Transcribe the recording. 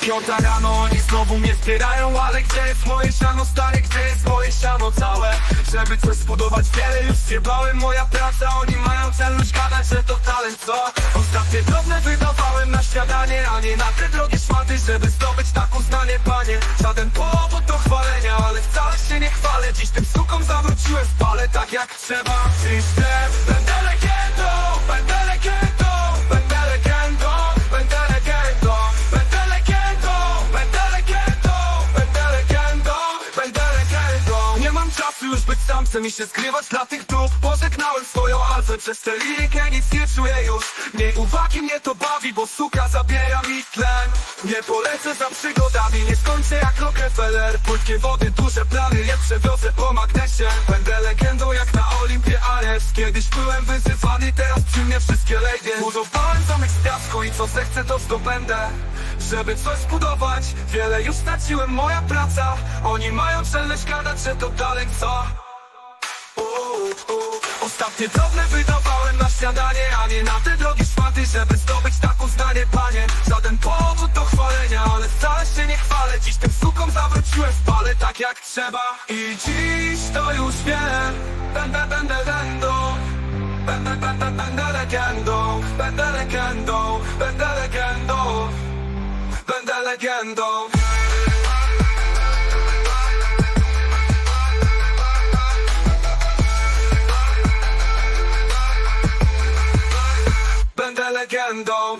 Piąta rano, oni znowu mnie zbierają Ale gdzie jest moje siano, stary, gdzie jest moje siano całe? Żeby coś zbudować wiele już zjebałem Moja praca, oni mają celność gadać, że to talent, co? Ostatnie drobne wydawałem na śniadanie A nie na te drogie szmaty, żeby zdobyć tak uznanie, panie sam, mi się skrywać dla tych dup Pożegnałem swoją alfę przez tę lirykę, nic nie czuję już. Mniej uwagi mnie to bawi, bo suka zabiera mi tlen. Nie polecę za przygodami, nie skończę jak Rockefeller. Płytkie wody, duże plany, je przewiozę po magnesie. Będę legendą jak na Olimpie Ares. Kiedyś byłem wyzywany, teraz przy mnie wszystkie lady Budowałem zamek z piasku i co zechcę to zdobędę. Żeby coś zbudować Wiele już straciłem, moja praca. Oni mają czelność gadać, że to dalej co. Ostatnie drobne wydawałem na śniadanie A nie na te drogie szmaty, żeby zdobyć tak uznanie Panie, żaden powód do chwalenia Ale wcale się nie chwalę. Dziś tym sukom zawróciłem w pale tak jak trzeba. I dziś to już wiem. Będę, będę legendą. Będę, będę, będę legendą. Będę legendą, będę legendą. Będę legendą legendą